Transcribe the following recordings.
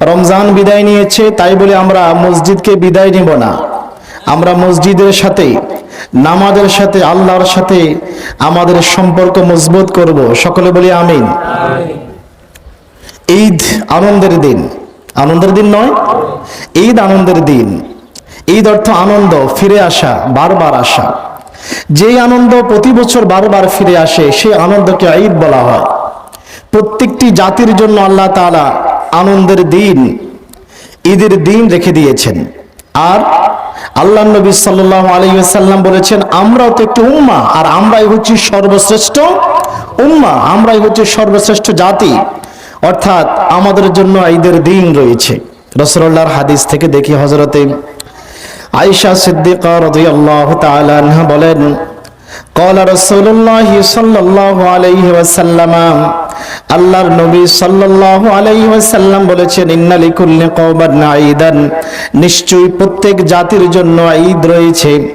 রমজান বিদায় নিয়েছে, তাই বলে আমরা মসজিদকে বিদায় নিব না। আমরা মসজিদের সাথে, নামাজের সাথে, আল্লাহর সাথে আমাদের সম্পর্ক মজবুত করব। সকলে বলি আমিন। ঈদ আনন্দের দিন। আনন্দের দিন নয়, ঈদ আনন্দের দিন। ঈদ অর্থ আনন্দ, ফিরে আসা, বারবার আসা। যেই আনন্দ প্রতি বছর বারবার ফিরে আসে, সেই আনন্দকে ঈদ বলা হয়। প্রত্যেকটি জাতির জন্য আল্লাহ তাআলা আনন্দের দিন ঈদের দিন রেখে দিয়েছেন আর আল্লাহ নবী সাল্লাহ আলাইসাল্লাম বলেছেন আমরাও তো একটি উম্মা আর আমরাই হচ্ছি সর্বশ্রেষ্ঠ উম্মা আমরাই হচ্ছে সর্বশ্রেষ্ঠ জাতি অর্থাৎ আমাদের জন্য ঈদের দিন রয়েছে রসুল্লাহর হাদিস থেকে দেখি হজরতে আয়েশা সিদ্দিকা রাদিয়াল্লাহু তাআলা আনহা বলেন قال رسول الله صلى الله عليه وسلم আল্লাহর নবী সাল্লাল্লাহু আলাইহি ওয়াসাল্লাম বলেছেন, ইন্না লিকুল্লি কওমান ঈদান নিশ্চয়ই প্রত্যেক জাতির জন্য ঈদ রয়েছে।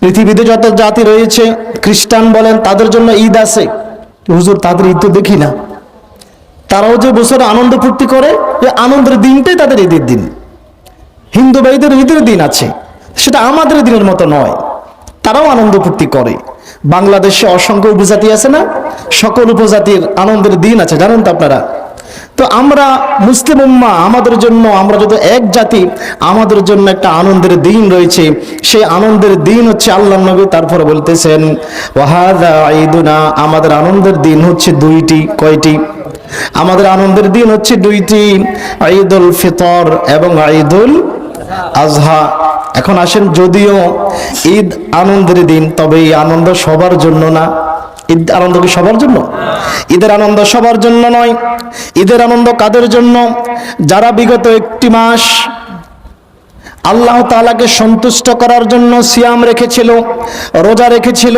পৃথিবীতে যত জাতি রয়েছে, খ্রিস্টান বলেন, তাদের জন্য ঈদ আছে। হুজুর, তাদের ঈদ তো দেখি না। তারাও যে বছরে আনন্দ ফুর্তি করে এই আনন্দের দিনটাই তাদের ঈদের দিন। হিন্দু ভাইদের ঈদের দিন আছে। সেটা আমাদের দিনের মতো নয়। তারাও আনন্দ ফুর্তি করে। বাংলাদেশে অসংখ্য উপজাতি আছে না? সকল উপজাতির আনন্দের দিন আছে, জানেন তো আপনারা? তো আমরা মুসলিম উম্মা, আমাদের জন্য, আমরা যদি এক জাতি, আমাদের জন্য একটা আনন্দের দিন রয়েছে। সেই আনন্দের দিন হচ্ছে আল্লাহ নবী, তারপরে বলতেছেন, ওয়াহাদা ঈদুনা আমাদের আনন্দের দিন হচ্ছে দুইটি, কয়টি? আমাদের আনন্দের দিন হচ্ছে দুইটি, ঈদুল ফিতর এবং ঈদুল আজহা এখন আসেন, যদিও ঈদ আনন্দের দিন, তবে এই আনন্দ সবার জন্য না। ঈদ আনন্দ কি সবার জন্য? ঈদের আনন্দ সবার জন্য নয়। ঈদের আনন্দ কাদের জন্য? যারা বিগত একটি মাস আল্লাহ তালাকে সন্তুষ্ট করার জন্য সিয়াম রেখেছিল, রোজা রেখেছিল।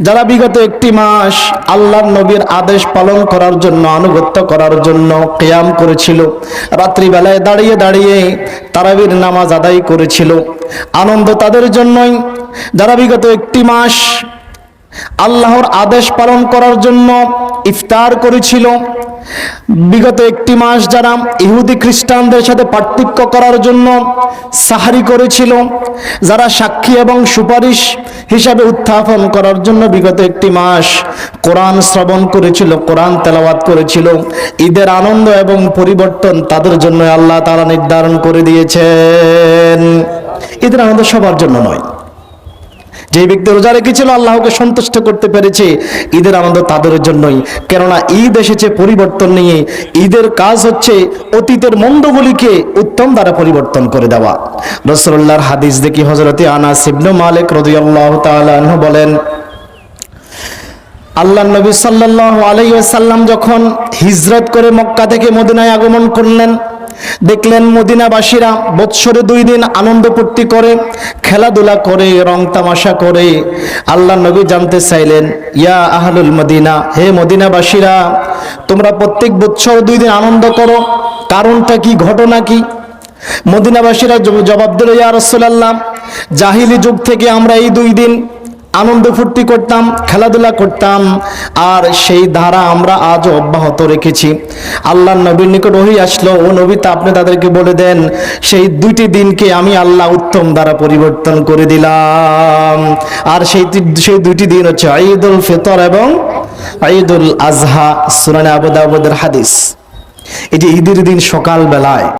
যারা বিগত একটি মাস আল্লাহর নবীর আদেশ পালন করার জন্য, আনুগত্য করার জন্য কিয়াম করেছিল। রাত্রিবেলায় দাঁড়িয়ে দাঁড়িয়ে তারাবির নামাজ আদায় করেছিল। আনন্দ তাদের জন্যই। যারা বিগত একটি মাস আল্লাহর আদেশ পালন করার জন্য ইফতার করেছিল বিগত একটি মাস যারা ইহুদি খ্রিস্টানদের সাথে পার্থক্য করার জন্য সাহারি করেছিল, যারা সাক্ষী এবং সুপারিশ হিসাবে উত্থাপন করার জন্য বিগত একটি মাস কোরআন শ্রবণ করেছিল, কোরআন তেলাওয়াত করেছিল, ঈদের আনন্দ এবং পরিবর্তন তাদের জন্য আল্লাহ তারা নির্ধারণ করে দিয়েছেন। ঈদের আনন্দ সবার জন্য নয়। যে ব্যক্তি রোজা রেখেছিল, আল্লাহকে সন্তুষ্ট করতে পেরেছে, ঈদের আনন্দ তাদের জন্যই। কেননা ঈদ এসেছে পরিবর্তন নিয়ে, ঈদের কাজ হচ্ছে অতীতের মন্দগুলিকে উত্তম দ্বারা পরিবর্তন করে দেওয়া। রসুল্লাহর হাদিস দেখি হজরতে আনা ইবনু মালিক রাদিয়াল্লাহু তাআলা বলেন আল্লাহ নবী সাল্লাল্লাহু আলাইহি ওয়াসাল্লাম যখন হিজরত করে মক্কা থেকে মদিনায় আগমন করলেন দেখলেন মদিনাবাসীরা বৎসরে দুই দিন আনন্দ ফুর্তি করে, খেলাধুলা করে, রং তামাশা করে। আল্লাহ নবী জানতে চাইলেন, ইয়া আহলুল মদিনা, হে মদিনাবাসীরা, তোমরা প্রত্যেক বৎসর দুই দিন আনন্দ করো। কারণটা কি, ঘটনা কি? মদিনাবাসীরা জবাব দিল, ইয়া রাসূলুল্লাহ, জাহিলি যুগ থেকে আমরা এই দুই দিন আনন্দ ফুর্তি করতাম, খেলাধুলা করতাম, আর সেই ধারা আমরা আজও অব্যাহত রেখেছি। আল্লাহ নবীর নিকট ওহি আসলো, ও নবী, তা আপনি তাদেরকে বলে দেন, সেই দুইটি দিনকে আমি আল্লাহ উত্তম দ্বারা পরিবর্তন করে দিলাম। আর সেই সেই দুইটি দিন হচ্ছে ঈদুল ফিতর এবং ঈদুল আজহা সুরানে আবু দাউদের হাদিস। যে ঈদের দিন সকাল বেলায়